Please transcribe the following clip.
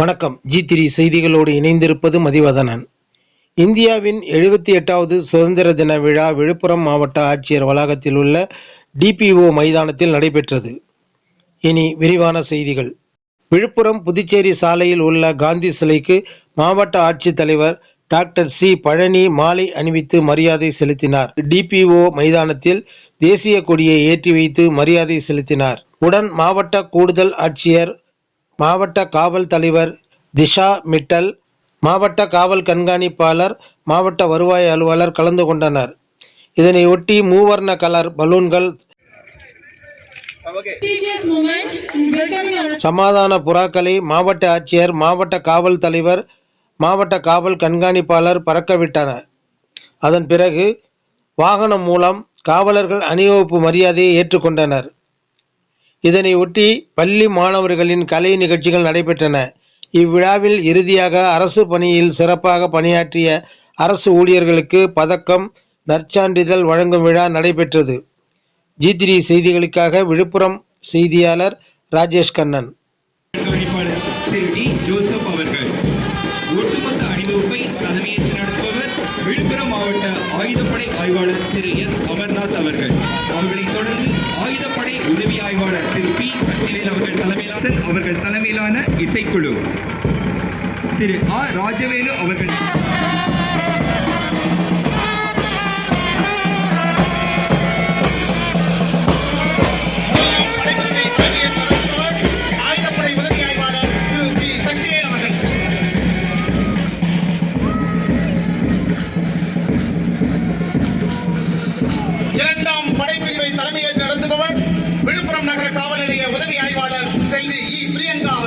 வணக்கம். ஜி திரி செய்திகளோடு இணைந்திருப்பது மதிவதனன். இந்தியாவின் எழுபத்தி எட்டாவது சுதந்திர தின விழா விழுப்புரம் மாவட்ட ஆட்சியர் வளாகத்தில் உள்ள டிபிஓ மைதானத்தில் நடைபெற்றது. இனி விரிவான செய்திகள். விழுப்புரம் புதுச்சேரி சாலையில் உள்ள காந்தி சிலைக்கு மாவட்ட ஆட்சித்தலைவர் டாக்டர் சி பழனி மாலை அணிவித்து மரியாதை செலுத்தினார். டிபிஓ மைதானத்தில் தேசிய கொடியை ஏற்றி வைத்து மரியாதை செலுத்தினார். உடன் மாவட்ட கூடுதல் ஆட்சியர் மாவட்ட காவல் தலைவர் திஷா மிட்டல் மாவட்ட காவல் கண்காணிப்பாளர் மாவட்ட வருவாய் அலுவலர் கலந்து கொண்டனர். இதனையொட்டி மூவர்ண கலர் பலூன்கள் சமாதான புறாக்களை மாவட்ட ஆட்சியர் மாவட்ட காவல் தலைவர் மாவட்ட காவல் கண்காணிப்பாளர் பறக்கவிட்டனர். அதன் பிறகு வாகனம் மூலம் காவலர்கள் அணிவகுப்பு மரியாதையை ஏற்றுக்கொண்டனர். இதனை ஒட்டி பள்ளி மாணவர்களின் கலை நிகழ்ச்சிகள் நடைபெற்றன. இவ்விழாவில் இறுதியாக அரசு பணியில் சிறப்பாக பணியாற்றிய அரசு ஊழியர்களுக்கு பதக்கம் நற்சான்றிதழ் வழங்கும் விழா நடைபெற்றது. ஜி த்ரீ செய்திகளுக்காக விழுப்புரம் செய்தியாளர் ராஜேஷ் கண்ணன். விழுப்புரம் மாவட்ட ஆயுதப்படை ஆய்வாளர் திரு எஸ் அமர்நாத் அவர்கள். அவர்களைத் தொடர்ந்து உதவி ஆய்வாளர் திரு பி. சக்திவேல் அவர்கள் தலைமையிலான அவர்கள் தலைமையிலான இசைக்குழு திரு ஆர். ராஜவேலு அவர்கள். 不练的。